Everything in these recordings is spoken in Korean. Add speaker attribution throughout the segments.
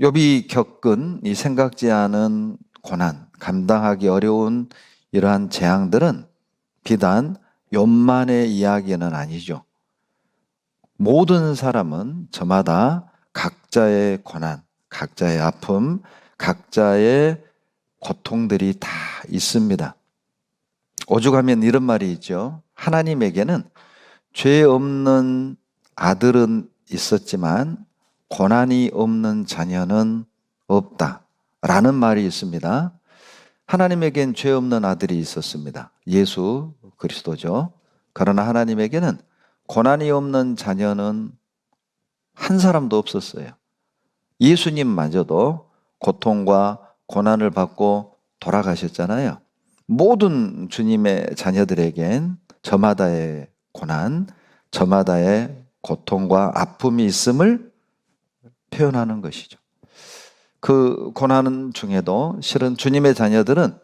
Speaker 1: 욥이 겪은 이 생각지 않은 고난, 감당하기 어려운 이러한 재앙들은 비단 욥만의 이야기는 아니죠. 모든 사람은 저마다 각자의 고난, 각자의 아픔, 각자의 고통들이 다 있습니다. 오죽하면 이런 말이 있죠. 하나님에게는 죄 없는 아들은 있었지만 고난이 없는 자녀는 없다. 라는 말이 있습니다. 하나님에겐 죄 없는 아들이 있었습니다. 예수 그리스도죠. 그러나 하나님에게는 고난이 없는 자녀는 한 사람도 없었어요. 예수님마저도 고통과 고난을 받고 돌아가셨잖아요. 모든 주님의 자녀들에겐 저마다의 고난, 저마다의 고통과 아픔이 있음을 표현하는 것이죠. 그 고난 중에도 실은 주님의 자녀들은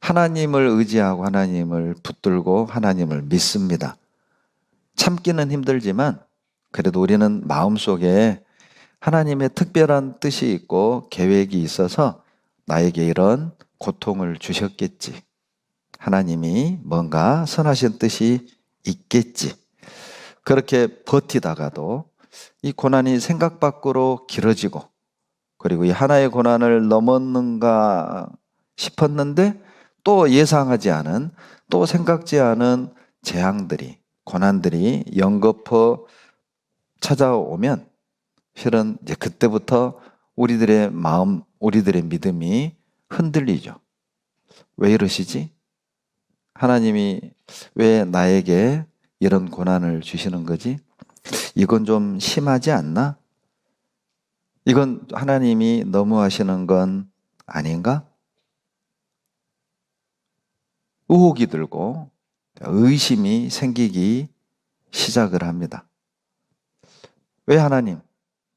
Speaker 1: 하나님을 의지하고 하나님을 붙들고 하나님을 믿습니다. 참기는 힘들지만 그래도 우리는 마음속에 하나님의 특별한 뜻이 있고 계획이 있어서 나에게 이런 고통을 주셨겠지. 하나님이 뭔가 선하신 뜻이 있겠지. 그렇게 버티다가도 이 고난이 생각 밖으로 길어지고 그리고 이 하나의 고난을 넘었는가 싶었는데 또 예상하지 않은 또 생각지 않은 재앙들이 고난들이 연거푸 찾아오면 실은 이제 그때부터 우리들의 마음, 우리들의 믿음이 흔들리죠. 왜 이러시지? 하나님이 왜 나에게 이런 고난을 주시는 거지? 이건 좀 심하지 않나? 이건 하나님이 너무 하시는 건 아닌가? 의혹이 들고 의심이 생기기 시작을 합니다. 왜 하나님?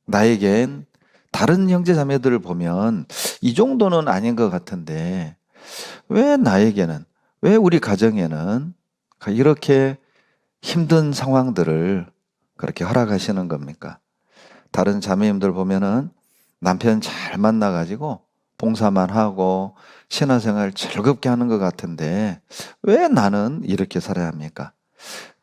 Speaker 1: 나에겐 다른 형제 자매들을 보면 이 정도는 아닌 것 같은데 왜 나에게는 왜 우리 가정에는 이렇게 힘든 상황들을 그렇게 허락하시는 겁니까? 다른 자매님들 보면은 남편 잘 만나가지고 봉사만 하고 신화생활 즐겁게 하는 것 같은데 왜 나는 이렇게 살아야 합니까?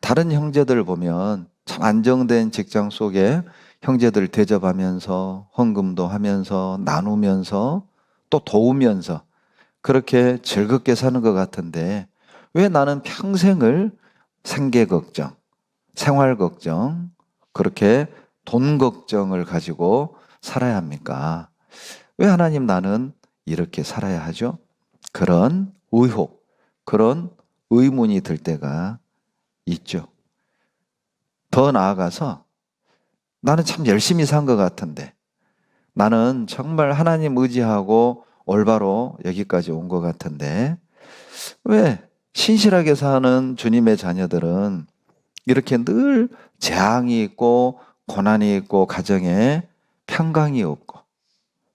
Speaker 1: 다른 형제들 보면 참 안정된 직장 속에 형제들 대접하면서 헌금도 하면서 나누면서 또 도우면서 그렇게 즐겁게 사는 것 같은데 왜 나는 평생을 생계 걱정, 생활 걱정, 그렇게 돈 걱정을 가지고 살아야 합니까? 왜 하나님 나는 이렇게 살아야 하죠? 그런 의혹, 그런 의문이 들 때가 있죠. 더 나아가서 나는 참 열심히 산 것 같은데 나는 정말 하나님 의지하고 올바로 여기까지 온 것 같은데 왜 신실하게 사는 주님의 자녀들은 이렇게 늘 재앙이 있고 고난이 있고 가정에 평강이 없고.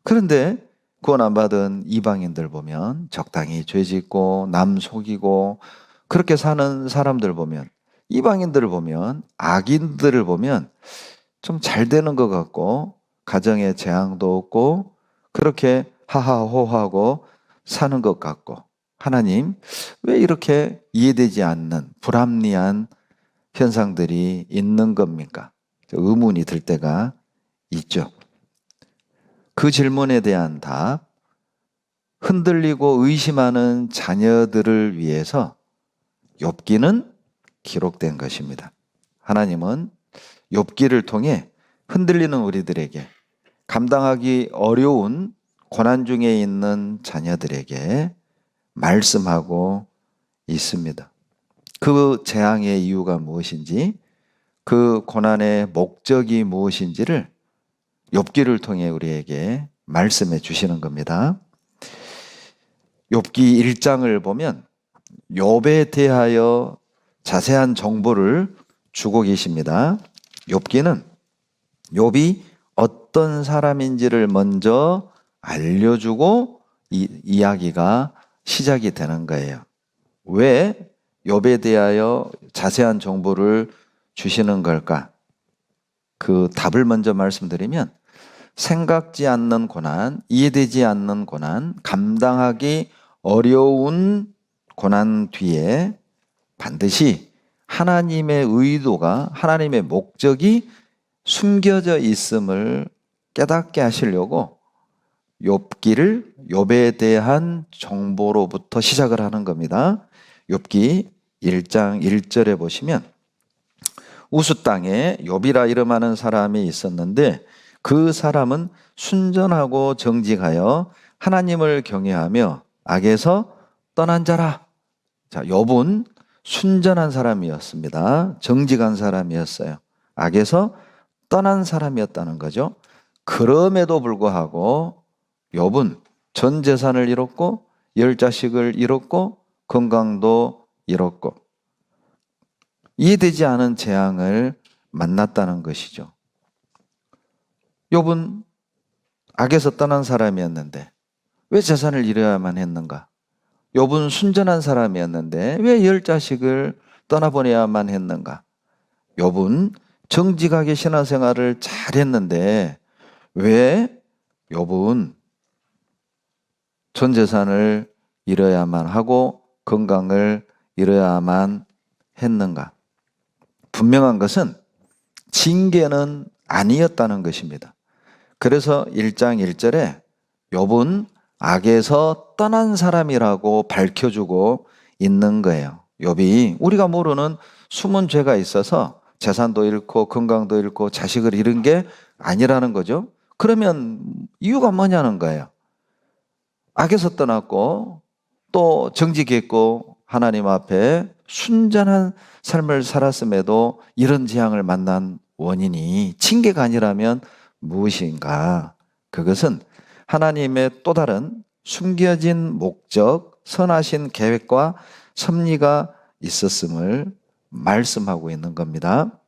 Speaker 1: 그런데 구원 안 받은 이방인들 보면 적당히 죄 짓고 남 속이고 그렇게 사는 사람들 보면 이방인들을 보면 악인들을 보면 좀 잘 되는 것 같고 가정에 재앙도 없고 그렇게 하하호하고 사는 것 같고. 하나님 왜 이렇게 이해되지 않는 불합리한 현상들이 있는 겁니까? 의문이 들 때가 있죠. 그 질문에 대한 답 흔들리고 의심하는 자녀들을 위해서 욥기는 기록된 것입니다. 하나님은 욥기를 통해 흔들리는 우리들에게 감당하기 어려운 고난 중에 있는 자녀들에게 말씀하고 있습니다. 그 재앙의 이유가 무엇인지, 그 고난의 목적이 무엇인지를 욥기를 통해 우리에게 말씀해 주시는 겁니다. 욥기 1장을 보면 욥에 대하여 자세한 정보를 주고 계십니다. 욥기는 욥이 어떤 사람인지를 먼저 알려주고 이 이야기가 시작이 되는 거예요. 왜 욥에 대하여 자세한 정보를 주시는 걸까? 그 답을 먼저 말씀드리면 생각지 않는 고난, 이해되지 않는 고난, 감당하기 어려운 고난 뒤에 반드시 하나님의 의도가 하나님의 목적이 숨겨져 있음을 깨닫게 하시려고 욥기를 욥에 대한 정보로부터 시작을 하는 겁니다. 욥기 1장 1절에 보시면 우수 땅에 욥이라 이름하는 사람이 있었는데 그 사람은 순전하고 정직하여 하나님을 경외하며 악에서 떠난 자라. 자, 욥은 순전한 사람이었습니다. 정직한 사람이었어요. 악에서 떠난 사람이었다는 거죠. 그럼에도 불구하고 욥은 전 재산을 잃었고 열 자식을 잃었고 건강도 잃었고 이해되지 않은 재앙을 만났다는 것이죠. 욥은 악에서 떠난 사람이었는데 왜 재산을 잃어야만 했는가? 욥은 순전한 사람이었는데 왜 열 자식을 떠나보내야만 했는가? 욥은 정직하게 신앙생활을 잘했는데 왜 욥은 전 재산을 잃어야만 하고 건강을 잃어야만 했는가? 분명한 것은 징계는 아니었다는 것입니다. 그래서 1장 1절에 욥은 악에서 떠난 사람이라고 밝혀주고 있는 거예요. 욥이 우리가 모르는 숨은 죄가 있어서 재산도 잃고 건강도 잃고 자식을 잃은 게 아니라는 거죠. 그러면 이유가 뭐냐는 거예요. 악에서 떠났고 또 정직했고 하나님 앞에 순전한 삶을 살았음에도 이런 재앙을 만난 원인이 징계가 아니라면 무엇인가? 그것은 하나님의 또 다른 숨겨진 목적, 선하신 계획과 섭리가 있었음을 말씀하고 있는 겁니다.